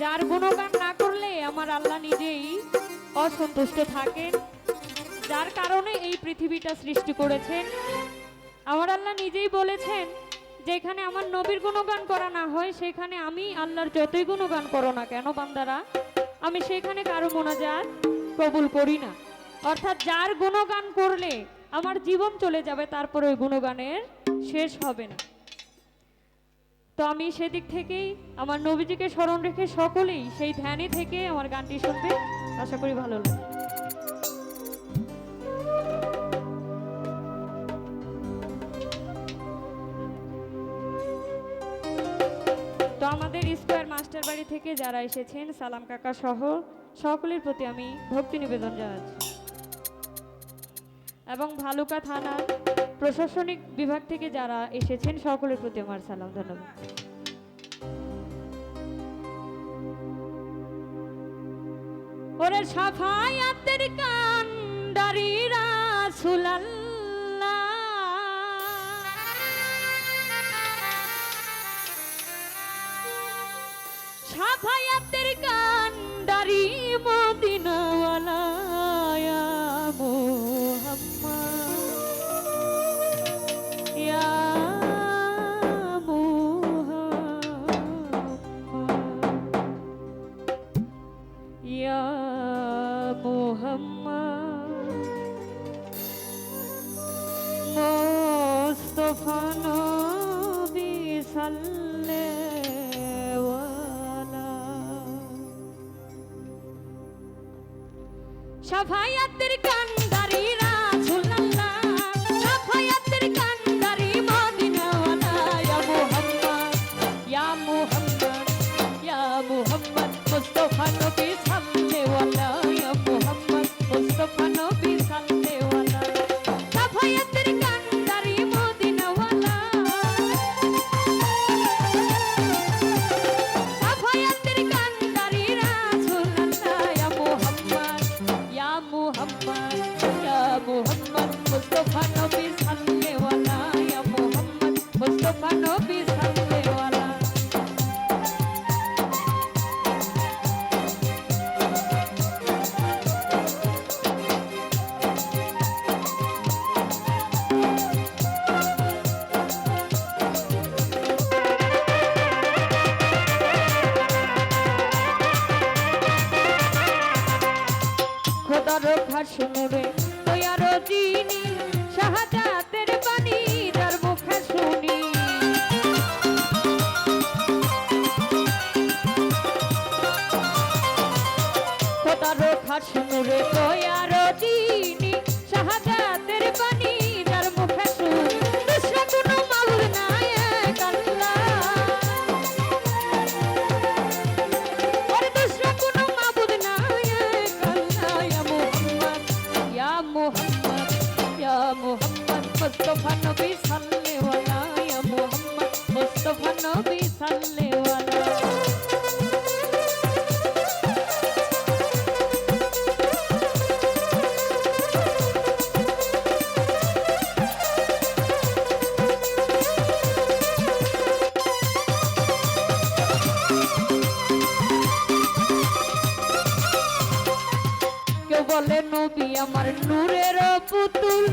যার গুণগান না করলে আমার আল্লাহ নিজেই অসন্তুষ্ট থাকেন। যার কারণে এই পৃথিবীটা সৃষ্টি করেছেন। আমার আল্লাহ নিজেই বলেছেন, যেখানে আমার নবীর গুণগান করা না হয়, সেখানে আমি আল্লাহর যতই গুণগান করো না কেন বান্দারা, আমি সেখানে কারও মোনাজাত কবুল করি না। অর্থাৎ যার গুণগান করলে আমার জীবন চলে যাবে, তারপরে ওই গুণগানের শেষ হবে না। তো আমি সেদিক থেকেই আমার নবীজিকে স্মরণ রেখে সকলেই সেই ধ্যানে থেকে আমার গানটি শুনবে। আশা করি ভালো লাগবে। তো আমাদের স্কোয়ার মাস্টার বাড়ি থেকে যারা এসেছেন, সালাম কাকা সহ সকলের প্রতি আমি ভক্তি নিবেদন জানাচ্ছি। এবং ভালুকা থানার প্রশাসনিক বিভাগ থেকে যারা এসেছেন, সকলের প্রতি আমার সালাম, ধন্যবাদ। ওরে সাফায়াতের কান্ডারি রাসূলুল্লাহ সাফায়াতের কান্ডারি মোস্তফা নবী সাল্লাল্লাহু সাফায়াতের ইয়া মুহাম্মদ ইয়া মুহাম্মদ মুস্তাফা নবী সাল্লাল্লাহু ইয়া মুহাম্মদ মুস্তাফা নবী সাল্লাল্লাহু খোদার ভাষণ রে তৈয়ার যিনি শাহজাতের বাণী, তার মুখে শুনি। খোদার ভাষণ রে তৈয়ার যিনি আমার নূরের পুতুল।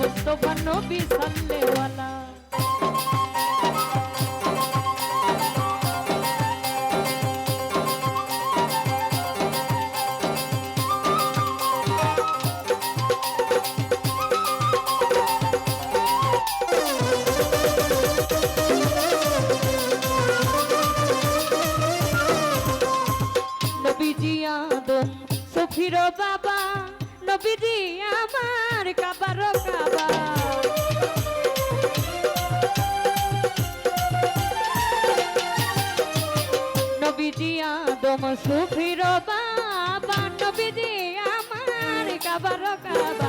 মুস্তাফা নবী সাল্লাল্লাহু নবীজি আমার কাবারও কাবা নবীজি আদম সুফির বাবা নবীজি আমার কাবারও কাবা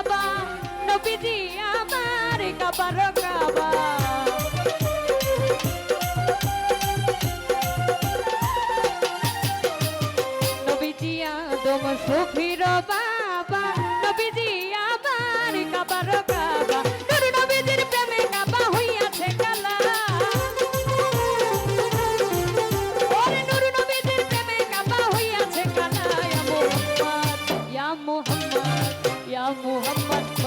বাবা নবীজি আমার কাবার কাবা। নবীজি আদম সখী Muhammad.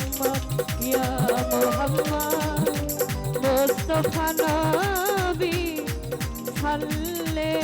মোহাম্মদ ইয়া মোহাম্মদ মোস্তফা নবী সাল্লে